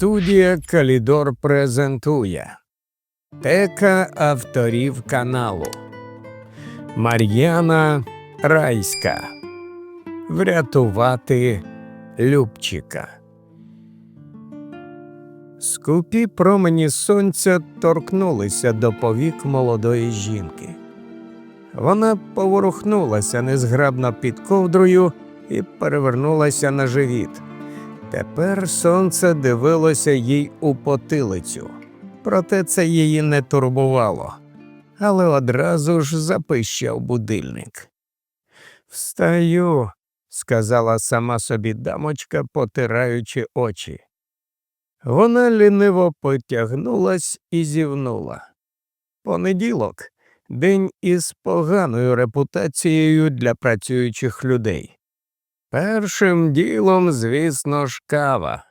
Студія Калідор презентує Тека авторів каналу Мар'яна Райська Врятувати Любчика. Скупі промені сонця торкнулися до повік молодої жінки. Вона поворухнулася незграбно під ковдрою і перевернулася на живіт. Тепер сонце дивилося їй у потилицю, проте це її не турбувало, але одразу ж запищав будильник. Встаю, сказала сама собі дамочка, потираючи очі. Вона ліниво потягнулась і зівнула. Понеділок день із поганою репутацією для працюючих людей. Першим ділом, звісно ж, кава.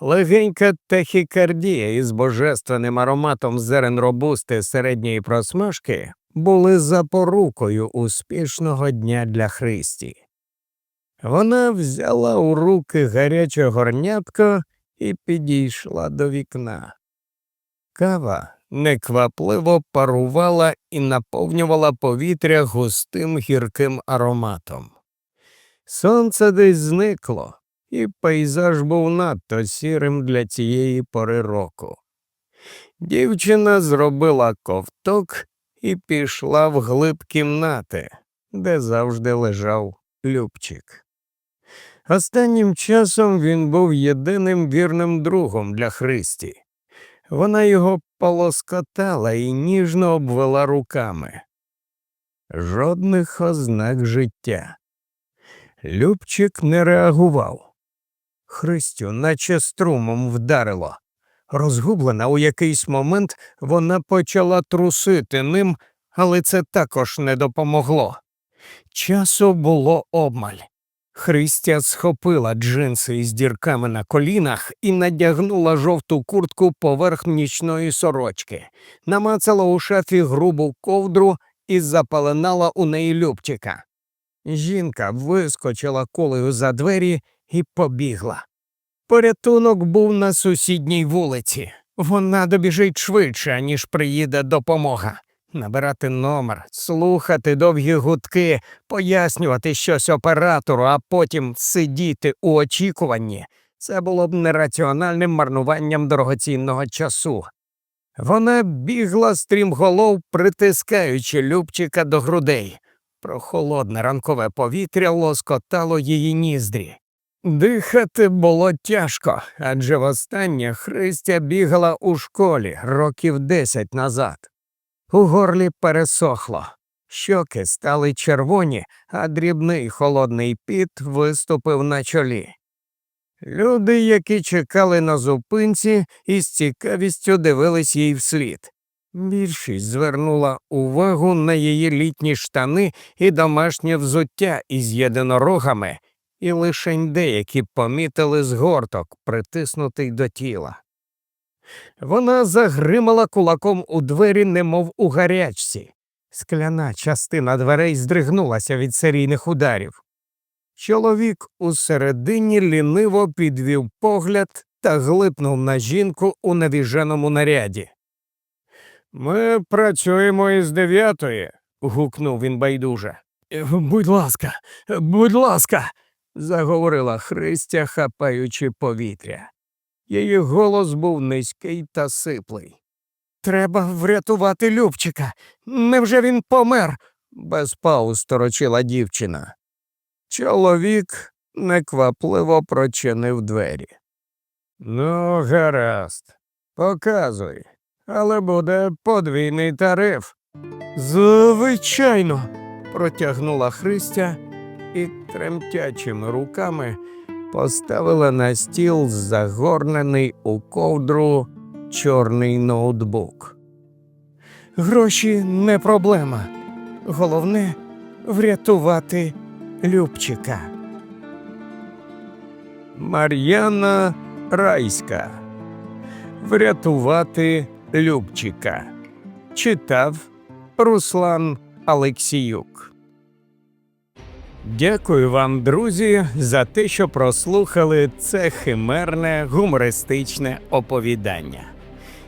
Легенька тахікардія із божественним ароматом зерен робусти середньої просмажки були запорукою успішного дня для Христі. Вона взяла у руки гаряче горнятко і підійшла до вікна. Кава неквапливо парувала і наповнювала повітря густим гірким ароматом. Сонце десь зникло, і пейзаж був надто сірим для цієї пори року. Дівчина зробила ковток і пішла в глиб кімнати, де завжди лежав Любчик. Останнім часом він був єдиним вірним другом для Христі. Вона його полоскотала і ніжно обвела руками. Жодних ознак життя. Любчик не реагував. Христю, наче струмом вдарило. Розгублена у якийсь момент вона почала трусити ним, але це також не допомогло. Часу було обмаль. Христя схопила джинси із дірками на колінах і надягнула жовту куртку поверх нічної сорочки, намацала у шафі грубу ковдру і запаленала у неї Любчика. Жінка вискочила колею за двері і побігла. Порятунок був на сусідній вулиці. Вона добіжить швидше, ніж приїде допомога. Набирати номер, слухати довгі гудки, пояснювати щось оператору, а потім сидіти у очікуванні. Це було б нераціональним марнуванням дорогоцінного часу. Вона бігла стрімголов, притискаючи Любчика до грудей. Прохолодне ранкове повітря лоскотало її ніздрі. Дихати було тяжко, адже востаннє Христя бігала у школі років десять назад. У горлі пересохло, щоки стали червоні, а дрібний холодний піт виступив на чолі. Люди, які чекали на зупинці, із цікавістю дивились їй вслід. Більшість звернула увагу на її літні штани і домашнє взуття із єдинорогами, і лишень деякі помітили згорток, притиснутий до тіла. Вона загримала кулаком у двері, немов у гарячці. Скляна частина дверей здригнулася від серійних ударів. Чоловік усередині ліниво підвів погляд та глипнув на жінку у навіженому наряді. Ми працюємо із дев'ятої, гукнув він байдуже. Будь ласка, будь ласка, заговорила Христя, хапаючи повітря. Її голос був низький та сиплий. Треба врятувати Любчика. Невже він помер? без пауз торочила дівчина. Чоловік неквапливо прочинив двері. Ну, гаразд, показуй, але буде подвійний тариф. Звичайно, протягнула Христя і тремтячими руками поставила на стіл загорнений у ковдру чорний ноутбук. Гроші не проблема. Головне врятувати Любчика. Мар'яна Райська. Врятувати Любчика. Читав Руслан Алексіюк. Дякую вам, друзі, за те, що прослухали це химерне гумористичне оповідання.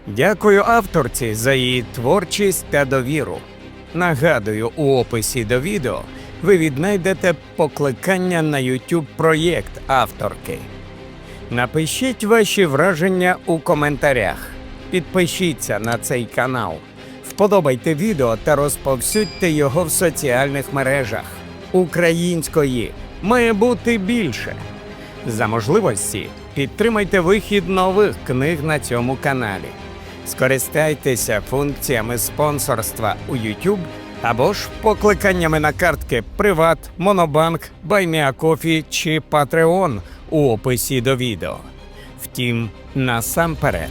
Дякую авторці за її творчість та довіру. Нагадую, у описі до відео ви віднайдете покликання на YouTube проєкт авторки. Напишіть ваші враження у коментарях. Підпишіться на цей канал, вподобайте відео та розповсюдьте його в соціальних мережах. Української має бути більше. За можливості підтримайте вихід нових книг на цьому каналі. Скористайтеся функціями спонсорства у YouTube або ж покликаннями на картки Приват, Монобанк, Байміакофі чи Patreon у описі до відео. Втім, насамперед,